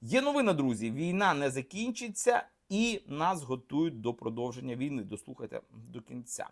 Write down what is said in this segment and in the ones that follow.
Є новина, друзі. Війна не закінчиться. І нас готують до продовження війни. Дослухайте до кінця.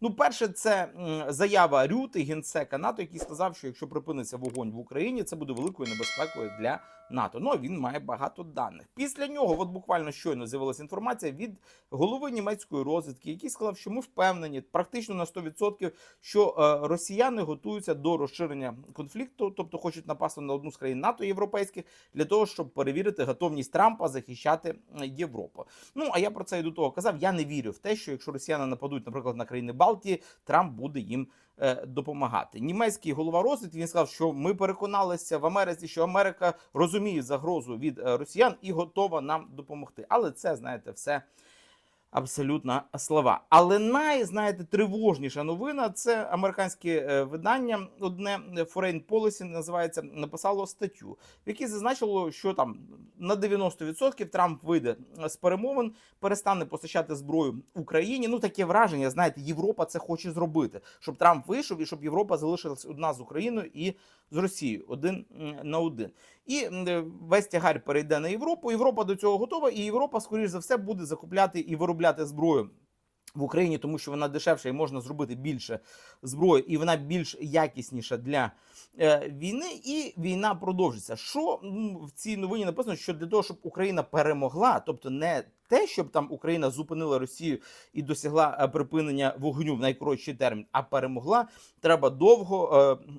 Ну, перше, це заява Рюти, генсека НАТО, який сказав, що якщо припиниться вогонь в Україні, це буде великою небезпекою для НАТО. Ну він має багато даних. Після нього, от буквально щойно з'явилася інформація від голови німецької розвідки, який сказав, що ми впевнені практично на 100%, що е, росіяни готуються до розширення конфлікту, тобто хочуть напасти на одну з країн НАТО європейських для того, щоб перевірити готовність Трампа захищати е, Європу. Ну а я про це і до того казав. Я не вірю в те, що якщо росіяни нападуть, наприклад, на країни Балтії, Трамп буде їм е, допомагати. Німецький голова розвідки він сказав, що ми переконалися в Америці, що Америка розуміє загрозу від е, росіян і готова нам допомогти. Але це знаєте, все. Абсолютно слова. Але най, знаєте, тривожніша новина це американське е, видання. Одне е, Foreign Policy називається, написало статтю, в якій зазначило, що там на 90% Трамп вийде з перемовин, перестане постачати зброю Україні. Ну таке враження, знаєте, Європа це хоче зробити, щоб Трамп вийшов і щоб Європа залишилась одна з Україною і з Росією один на один. І е, весь тягар перейде на Європу. Європа до цього готова, і Європа, скоріш за все, буде закупляти і виробляти зброю. В Україні, тому що вона дешевша і можна зробити більше зброї, і вона більш якісніша для е, війни. І війна продовжиться. Що в цій новині написано, що для того, щоб Україна перемогла, тобто не те, щоб там Україна зупинила Росію і досягла е, припинення вогню в найкоротший термін, а перемогла, треба довго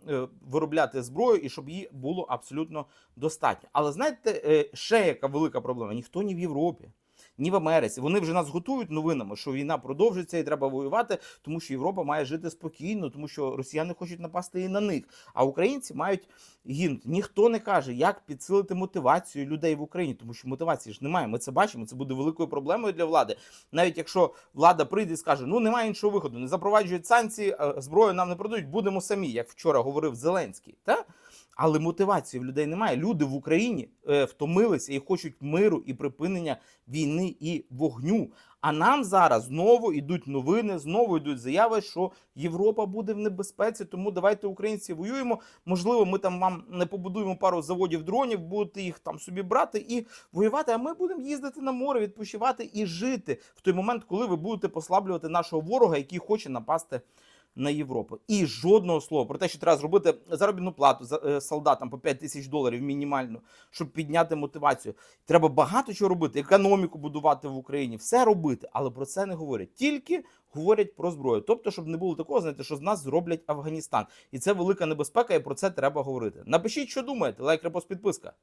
е, е, виробляти зброю і щоб її було абсолютно достатньо. Але знаєте, е, ще яка велика проблема? Ніхто ні в Європі. Ні в Америці. Вони вже нас готують новинами, що війна продовжиться і треба воювати, тому що Європа має жити спокійно, тому що росіяни хочуть напасти і на них. А українці мають гинути. Ніхто не каже, як підсилити мотивацію людей в Україні, тому що мотивації ж немає. Ми це бачимо. Це буде великою проблемою для влади. Навіть якщо влада прийде і скаже, ну немає іншого виходу, не запроваджують санкції, зброю нам не продають, будемо самі, як вчора говорив Зеленський. Та? Але мотивації в людей немає. Люди в Україні е, втомилися і хочуть миру і припинення війни і вогню. А нам зараз знову йдуть новини, знову йдуть заяви, що Європа буде в небезпеці. Тому давайте українці воюємо. Можливо, ми там вам не побудуємо пару заводів дронів, будете їх там собі брати і воювати. А ми будемо їздити на море, відпочивати і жити в той момент, коли ви будете послаблювати нашого ворога, який хоче напасти на Європу. І жодного слова про те, що треба зробити заробітну плату за е, солдатам по 5 тисяч доларів мінімально, щоб підняти мотивацію. Треба багато чого робити, економіку будувати в Україні, все робити, але про це не говорять. Тільки говорять про зброю. Тобто, щоб не було такого, знаєте, що з нас зроблять Афганістан. І це велика небезпека, і про це треба говорити. Напишіть, що думаєте. Лайк, репост, підписка.